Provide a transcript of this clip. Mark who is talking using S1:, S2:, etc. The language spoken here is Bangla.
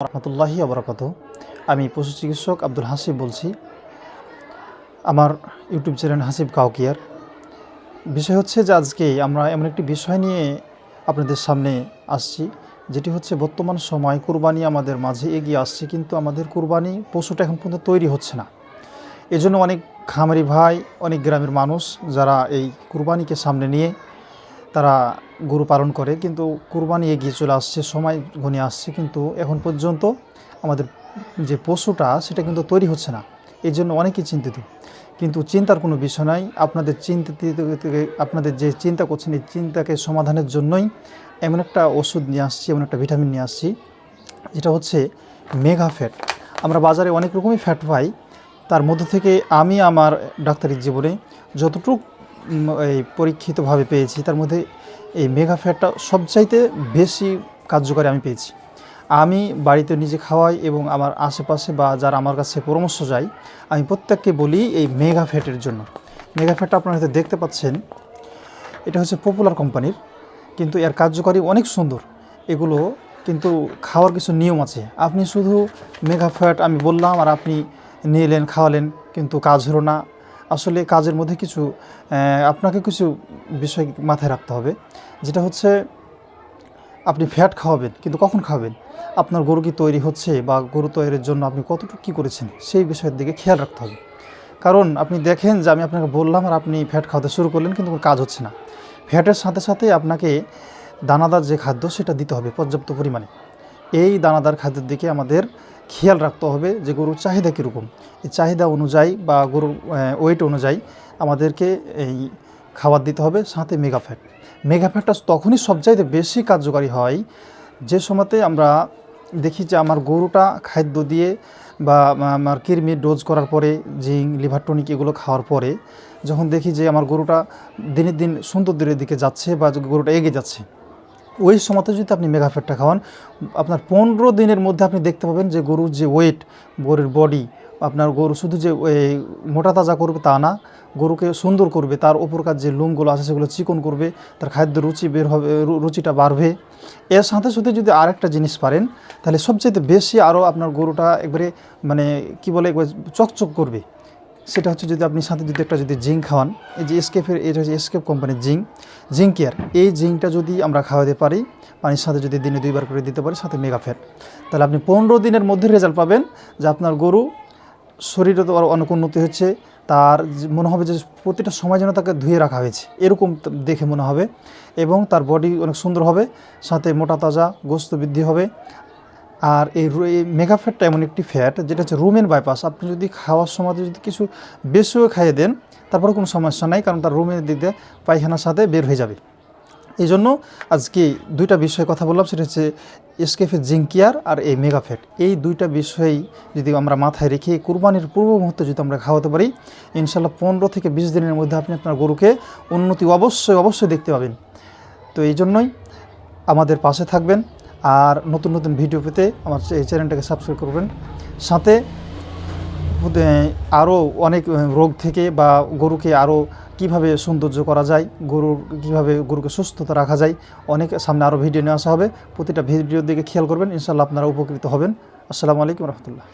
S1: রহমতুল্লাহি আবরাকাত আমি পশু চিকিৎসক আব্দুল হাসিব বলছি। আমার ইউটিউব চ্যানেল হাসিব কাউকিয়ার। বিষয় হচ্ছে যে আজকে আমরা এমন একটি বিষয় নিয়ে আপনাদের সামনে আসছি, যেটি হচ্ছে বর্তমান সময় কুরবানি আমাদের মাঝে এগিয়ে আসছে, কিন্তু আমাদের কুরবানি পশুটা এখন পর্যন্ত তৈরি হচ্ছে না। এজন্য অনেক খামারি ভাই, অনেক গ্রামের মানুষ যারা এই কুরবানিকে সামনে নিয়ে তারা গরু পালন করে, কিন্তু কুরবানি এগিয়ে চলে আসছে, সময় ঘনিয়ে আসছে, কিন্তু এখন পর্যন্ত আমাদের যে পশুটা, সেটা কিন্তু তৈরি হচ্ছে না। এই জন্য অনেকেই চিন্তিত। কিন্তু চিন্তার কোনো বিষয় নাই। আপনাদের চিন্তিত আপনাদের যে চিন্তা করছেন, এই চিন্তাকে সমাধানের জন্যই এমন একটা ওষুধ নিয়ে আসছি, এমন একটা ভিটামিন নিয়ে আসছি, যেটা হচ্ছে মেগা ফ্যাট। আমরা বাজারে অনেক রকমই ফ্যাট পাই। তার মধ্যে থেকে আমি আমার ডাক্তারি জীবনে যতটুকু এই পরীক্ষিতভাবে পেয়েছি, তার মধ্যে এই মেগা ফ্যাটটা সবচাইতে বেশি কার্যকারী আমি পেয়েছি। আমি বাড়িতে নিজে খাওয়াই এবং আমার আশেপাশে বা যারা আমার কাছে পরামর্শ যায় আমি প্রত্যেককে বলি এই মেগা ফ্যাটের জন্য। মেগা ফ্যাটটা আপনারা হয়তো দেখতে পাচ্ছেন, এটা হচ্ছে পপুলার কোম্পানির, কিন্তু এর কার্যকারী অনেক সুন্দর। এগুলো কিন্তু খাওয়ার কিছু নিয়ম আছে। আপনি শুধু মেগা ফ্যাট আমি বললাম আর আপনি নিলেন, খাওয়ালেন, কিন্তু কাজ হলো না। আসলে কাজের মধ্যে কিছু আপনাকে কিছু বিষয় মাথায় রাখতে হবে। যেটা হচ্ছে, আপনি ফ্যাট খাওয়াবেন, কিন্তু কখন খাওয়াবেন আপনার গরু কি তৈরি হচ্ছে বা গরু তৈরির জন্য আপনি কতটুকু কী করেছেন? সেই বিষয়ের দিকে খেয়াল রাখতে হবে। কারণ আপনি দেখেন যে আমি আপনাকে বললাম আর আপনি ফ্যাট খাওয়াতে শুরু করলেন, কিন্তু কোনো কাজ হচ্ছে না। ফ্যাটের সাথে সাথে আপনাকে দানাদার যে খাদ্য, সেটা দিতে হবে পর্যাপ্ত পরিমাণে। এই দানাদার খাদ্যের দিকে আমাদের খেয়াল রাখতে হবে যে গরুর চাহিদা কীরকম। এই চাহিদা অনুযায়ী বা গরুর ওয়েট অনুযায়ী আমাদেরকে এই খাবার দিতে হবে সাথে মেগা ফ্যাট মেগা ফ্যাটটা তখনই সবচাইতে বেশি কার্যকারী হয় যে সময়তে আমরা দেখি যে আমার গরুটা খাদ্য দিয়ে বা আমার কৃমির ডোজ করার পরে, জিঙ্ক, লিভার টনিক এগুলো খাওয়ার পরে যখন দেখি যে আমার গরুটা দিনের দিন সুন্দর দিনের দিকে যাচ্ছে বা গরুটা এগিয়ে যাচ্ছে ওই সময়তে যদি আপনি মেগাফেটটা খাওয়ান, আপনার পনেরো দিনের মধ্যে আপনি দেখতে পাবেন যে গরুর যে ওয়েট গরুর বডি আপনার গরু শুধু যে মোটা তাজা করবে তা না, গরুকে সুন্দর করবে, তার ওপরকার যে লুমগুলো আছে সেগুলো চিকন করবে, তার খাদ্য রুচি বের হবে রুচিটা বাড়বে। এর সাথে সাথে যদি আরেকটা জিনিস পারেন, তাহলে সবচেয়ে বেশি আরও আপনার গরুটা একবারে মানে কি বলে, একবার চকচক করবে। সেটা হচ্ছে যদি আপনি সাথে যদি একটা যদি জিঙ্ক খাওয়ান, এই যে এসকেফের এটা হচ্ছে এসকেপ কোম্পানির জিঙ্ক। জিঙ্ক কেয়ার, এই জিঙ্কটা যদি আমরা খাওয়াতে পারি, পানির সাথে যদি দিনে দুইবার করে দিতে পারি, সাথে মেগা ফ্যাট তাহলে আপনি পনেরো দিনের মধ্যে রেজাল্ট পাবেন যে আপনার গরু শরীরে তো আরও অনেক উন্নতি হচ্ছে, তার মনে হবে যে প্রতিটা সময় যেন তাকে ধুয়ে রাখা হয়েছে, এরকম দেখে মনে হবে। এবং তার বডি অনেক সুন্দর হবে, সাথে মোটা তাজা গোস্ত বৃদ্ধি হবে আর এই মেগা ফ্যাটটা এমন একটি ফ্যাট যেটা হচ্ছে রুমেন বাইপাস। আপনি যদি খাওয়ার সময় যদি কিছু বেশিও খাইয়ে দেন তারপরে কোনো সমস্যা নাই, কারণ তার রুমের দিয়ে পায়খানার সাথে বের হয়ে যাবে। এই জন্য আজকে দুইটা বিষয়ে কথা বললাম, সেটা হচ্ছে এসকেফের জিঙ্কিয়ার আর এই মেগাফেট এই দুইটা বিষয়েই যদি আমরা মাথায় রেখে কুরবানির পূর্ব মুহূর্তে যদি আমরা খাওয়াতে পারি ইনশাল্লাহ পনেরো থেকে বিশ দিনের মধ্যে আপনি আপনার গরুকে উন্নতি অবশ্যই অবশ্যই দেখতে পাবেন। তো এই জন্যই আমাদের পাশে থাকবেন। আর নতুন নতুন ভিডিও পেতে আমার এই চ্যানেলটাকে সাবস্ক্রাইব করবেন। সাথে আরও অনেক রোগ থেকে বা গরুকে আরও কীভাবে সৌন্দর্য করা যায়, গরুর কীভাবে গরুকে সুস্থতা রাখা যায়, অনেক সামনে আরও ভিডিও নিয়ে আসা হবে। প্রতিটা ভিডিওর দিকে খেয়াল করবেন ইনশাল্লাহ আপনারা উপকৃত হবেন। আসসালামু আলাইকুম রহমতুল্লাহ।